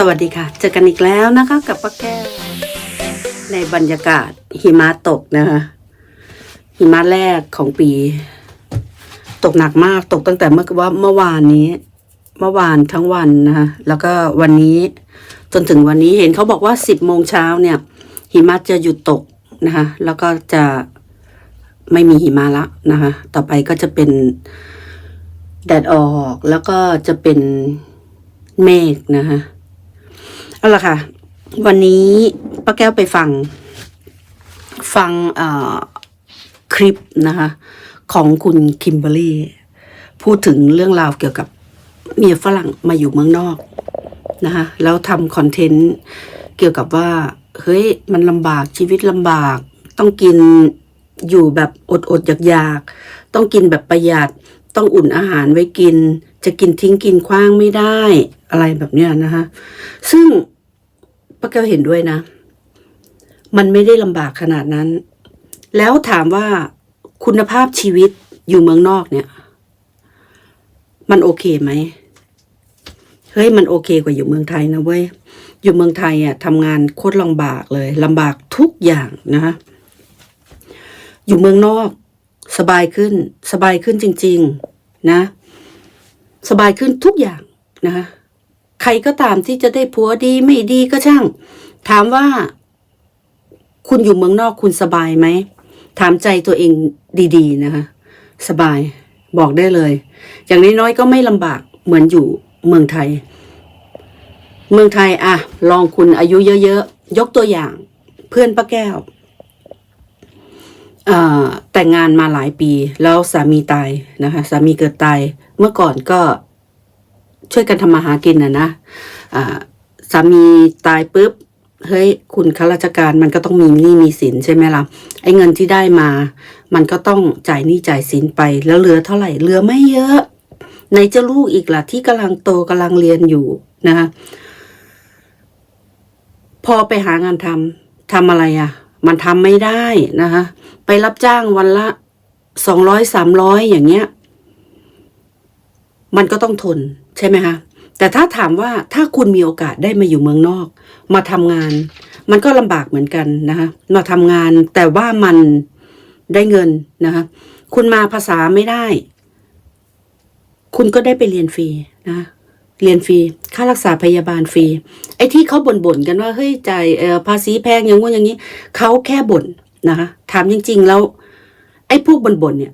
สวัสดีค่ะ เจอกันอีกแล้วนะคะ กับป้าแก้วในบรรยากาศหิมะตกนะคะ หิมะแรกของปี ตกหนักมากตกตั้งแต่เมื่อว่าเมื่อวานนี้ เมื่อวานทั้งวันนะคะแล้วก็วันนี้จนถึงวันนี้เห็นเขาบอกว่าสิบโมงเช้าเนี่ย หิมะจะหยุดตกนะคะ แล้วก็จะไม่มีหิมะละนะคะ ต่อไปก็จะเป็นแดดออกแล้วก็จะเป็นเมฆนะคะ เอาละค่ะ วันนี้ป้าแก้วไปฟัง ฟังคลิปนะคะ ของคุณคิมเบอรี่พูดถึงเรื่องราวเกี่ยวกับเมียฝรั่งมาอยู่เมืองนอกนะคะแล้วทำคอนเทนต์เกี่ยวกับว่า เฮ้ย มันลำบากชีวิตลำบาก ต้องกินอยู่แบบอดอดๆอยากๆ ต้องกินแบบประหยัด ต้องอุ่นอาหารไว้กิน จะกินทิ้งกินคว้างไม่ได้ อะไรแบบเนี้ยนะคะซึ่งป้าแก้วเห็นด้วยนะ มันไม่ได้ลำบากขนาดนั้น แล้วถามว่าคุณภาพชีวิตอยู่เมืองนอกเนี่ย มันโอเคไหมเฮ้ยมันโอเคกว่าอยู่เมืองไทยนะเว้ยอยู่เมืองไทยอะทำงานโคตรลำบากเลยลำบากทุกอย่างนะคะอยู่เมืองนอก สบายขึ้น สบายขึ้นจริง ๆ นะ สบายขึ้นทุกอย่างนะคะ รก็ตามที่จะได้ผัวดีไม่ดีก็ช่าง ถามว่า คุณอยู่เมืองนอกคุณสบายไหม ถามใจตัวเองดี ๆ นะคะ สบายบอกได้เลย อย่างน้อยๆก็ไม่ลำบากเหมือนอยู่เมืองไทย เมืองไทยอะลองคุณอายุเยอะๆ ยกตัวอย่างเพื่อนป้าแก้วแต่งงานมาหลายปีแล้วสามีตายนะคะ สามีเกิดตาย เมื่อก่อนก็ ช่วยกันทำมาหากินนะนะสามีตายปุ๊บเฮ้ยคุณข้าราชการมันก็ต้องมีหนี้มีสินใช่ไหมล่ะไอ้เงินที่ได้มา มันก็ต้องจ่ายหนี้จ่ายสินไป แล้วเหลือเท่าไหร่เหลือไม่เยอะไหนจะลูกอีกล่ะที่กำลังโตกำลังเรียนอยู่นะคะพอไปหางานทำทำอะไรอะ่ะ มันทำไม่ได้นะคะไปรับจ้างวันละสองร้อยสามร้อยอย่างเงี้ย มันก็ต้องทน ใช่ไหมคะแต่ถ้าถามว่าถ้าคุณมีโอกาสได้มาอยู่เมืองนอก มาทำงาน มันก็ลำบากเหมือนกันนะคะมาทำงานแต่ว่ามันได้เงินนะคะคุณมาภาษาไม่ได้ คุณก็ได้ไปเรียนฟรีนะเรียนฟรี ค่ารักษาพยาบาลฟรี ไอ้ที่เขาบ่นๆกันว่า เฮ้ยจ่ายภาษีแพงอย่างงู้นอย่างนี้ เขาแค่บ่นนะคะถามจริง ๆ แล้ว ไอ้พวกบ่นๆเนี่ย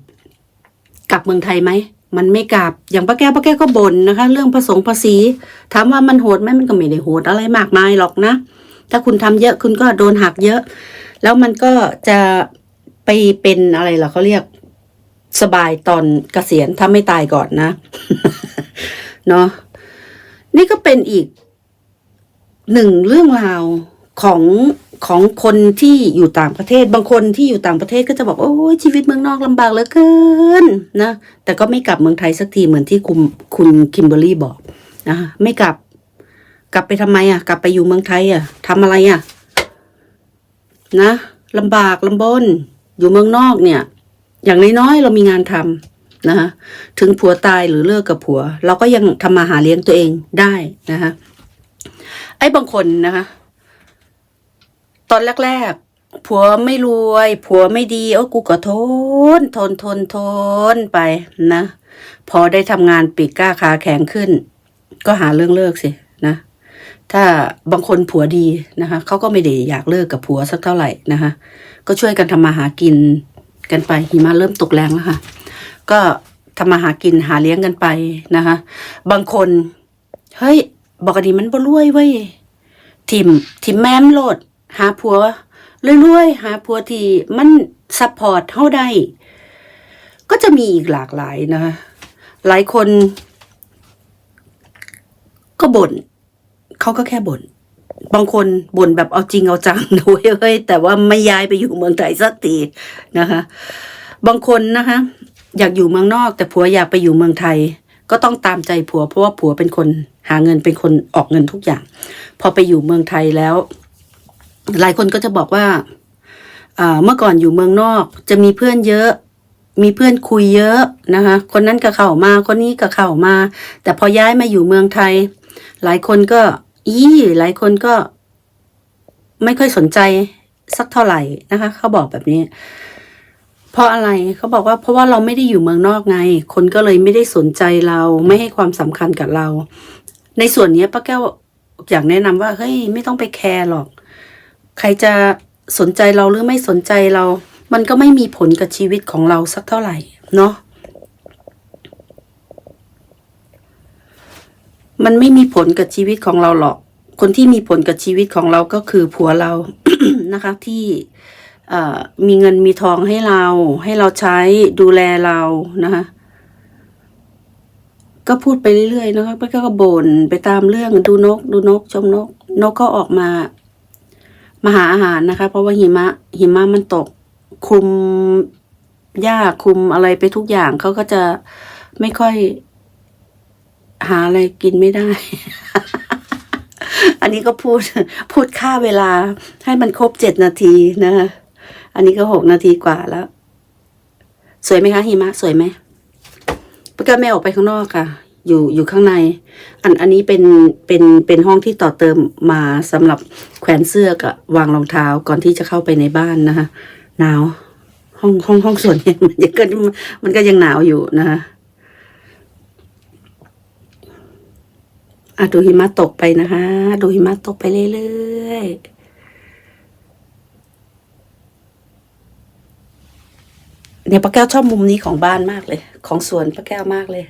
กลับเมืองไทยไหม มันไม่กลับ อย่างป้าแก้วป้าแก้วก็บ่นนะคะ เรื่องผสมภาษี ถามว่ามันโหดไหมมันก็ไม่ได้โหดอะไรมากมายหรอกนะ ถ้าคุณทำเยอะคุณก็โดนหักเยอะ แล้วมันก็จะไปเป็นอะไรล่ะเขาเรียกสบายตอนเกษียณถ้าไม่ตายก่อนนะเนาะนี่ก็เป็นอีกหนึ่งเรื่องราวของ ของคนที่อยู่ต่างประเทศ บางคนที่อยู่ต่างประเทศก็จะบอกโอ้ยชีวิตเมืองนอกลำบากเหลือเกินนะแต่ก็ไม่กลับเมืองไทยสักทีเหมือนที่คุณคุณคิมเบอรี่บอกนะไม่กลับ กลับไปทำไมอะ กลับไปอยู่เมืองไทยอะทำอะไรอะ นะลำบากลำบน อยู่เมืองนอกเนี่ย อย่างน้อยๆเรามีงานทำนะคะถึงผัวตายหรือเลิกกับผัว เราก็ยังทำมาหาเลี้ยงตัวเองได้นะคะไอ้บางคนนะคะ ตอนแรกๆ ผัวไม่รวย ผัวไม่ดีโอ้กูก็ทน ทนทนทนไปนะ พอได้ทำงานปีกก้าขาแข็งขึ้น ก็หาเรื่องเลิกสินะ ถ้าบางคนผัวดีนะคะเขาก็ไม่ได้อยากเลิกกับผัวสักเท่าไหร่นะคะก็ช่วยกันทำมาหากินกันไปหิมะเริ่มตกแรงแล้วค่ะ ก็ทำมาหากินหาเลี้ยงกันไปนะคะ บางคน เฮ้ย บอกดีมันบ่รวยเว้ยทิมทิมแม่มโลด หาผัวรวยๆหาผัวที่มันซัพพอร์ตเฮาได้ ก็จะมีอีกหลากหลายนะคะหลายคน ก็บ่นเขาก็แค่บ่นบางคนบ่นแบบเอาจริงเอาจังนะเว้ยเฮ้ยแต่ว่าไม่ย้ายไปอยู่เมืองไทยสักทีนะคะ บางคนนะคะ อยากอยู่เมืองนอก แต่ผัวอยากไปอยู่เมืองไทย ก็ต้องตามใจผัวเพราะว่าผัวเป็นคนหาเงินเป็นคนออกเงินทุกอย่าง พอไปอยู่เมืองไทยแล้ว หลายคนก็จะบอกว่าเมื่อก่อนอยู่เมืองนอก จะมีเพื่อนเยอะ มีเพื่อนคุยเยอะนะคะ คนนั้นก็เข้ามา คนนี้ก็เข้ามา แต่พอย้ายมาอยู่เมืองไทย หลายคนก็อีหลายคนก็ไม่ค่อยสนใจสักเท่าไหร่นะคะ เขาบอกแบบนี้ เพราะอะไรเขาบอกว่าเพราะว่าเราไม่ได้อยู่เมืองนอกไง คนก็เลยไม่ได้สนใจเราไม่ให้ความสำคัญกับเรา ในส่วนนี้ป้าแก้วอยากแนะนำว่าเฮ้ยไม่ต้องไปแคร์หรอก ใครจะสนใจเราหรือไม่สนใจเรา มันก็ไม่มีผลกับชีวิตของเราสักเท่าไหร่ เนาะมันไม่มีผลกับชีวิตของเราหรอก คนที่มีผลกับชีวิตของเราก็คือผัวเรานะคะที่มีเงินมีทองให้เรา ให้เราใช้ดูแลเรานะคะก็พูดไปเรื่อยๆนะคะป้าก็บ่นไปตามเรื่องดูนก ดูนกชมนก นกก็ออกมา มาหาอาหารนะคะ เพราะว่าหิมะ หิมะมันตกคลุมหญ้าคลุมอะไรไปทุกอย่างเขาก็จะไม่ค่อยหาอะไรกินไม่ได้ อันนี้ก็พูดพูดค่าเวลาให้มันครบเจ็ดนาทีนะคะอันนี้ก็หกนาทีกว่าแล้ว สวยไหมคะหิมะสวยไหมปก็แม่ออกไปข้างนอกค่ะ อยู่อยู่ข้างใน อันอันนี้เป็นเป็นเป็นห้องที่ต่อเติมมาสำหรับแขวนเสื้อกับวางรองเท้าก่อนที่จะเข้าไปในบ้านนะคะหนาว ห้องห้องห้องส่วนเนี่ยมันยังก็มันก็ยังหนาวอยู่นะคะอะดูหิมะตกไปนะคะดูหิมะตกไปเรื่อยๆเนี่ยป้าแก้วชอบมุมนี้ของบ้านมากเลย ของสวนป้าแก้วมากเลย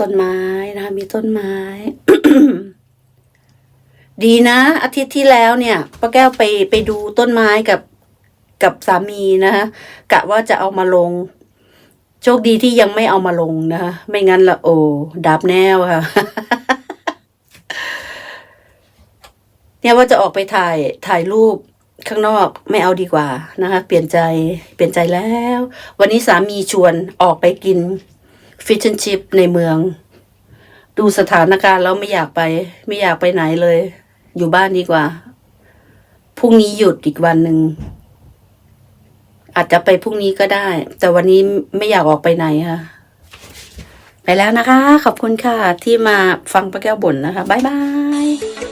ต้นไม้นะคะ มีต้นไม้ ดีนะ อาทิตย์ที่แล้วเนี่ยป้าแก้วไปไปดูต้นไม้กับกับสามีนะคะกะว่าจะเอามาลง โชคดีที่ยังไม่เอามาลงนะคะไม่งั้นละโอ้ดับแนวค่ะเนี่ยว่าจะออกไปถ่ายถ่ายรูปข้างนอกไม่เอาดีกว่านะคะ เปลี่ยนใจเปลี่ยนใจแล้ว วันนี้สามีชวนออกไปกิน ฟิชเชนชิพในเมือง ดูสถานการณ์แล้วไม่อยากไป ไม่อยากไปไหนเลย อยู่บ้านดีกว่าพรุ่งนี้หยุดอีกวันหนึ่งอาจจะไปพรุ่งนี้ก็ได้ แต่วันนี้ไม่อยากออกไปไหนค่ะ ไปแล้วนะคะ ขอบคุณค่ะ ที่มาฟังป้าแก้วบ่นนะคะ บ๊ายบาย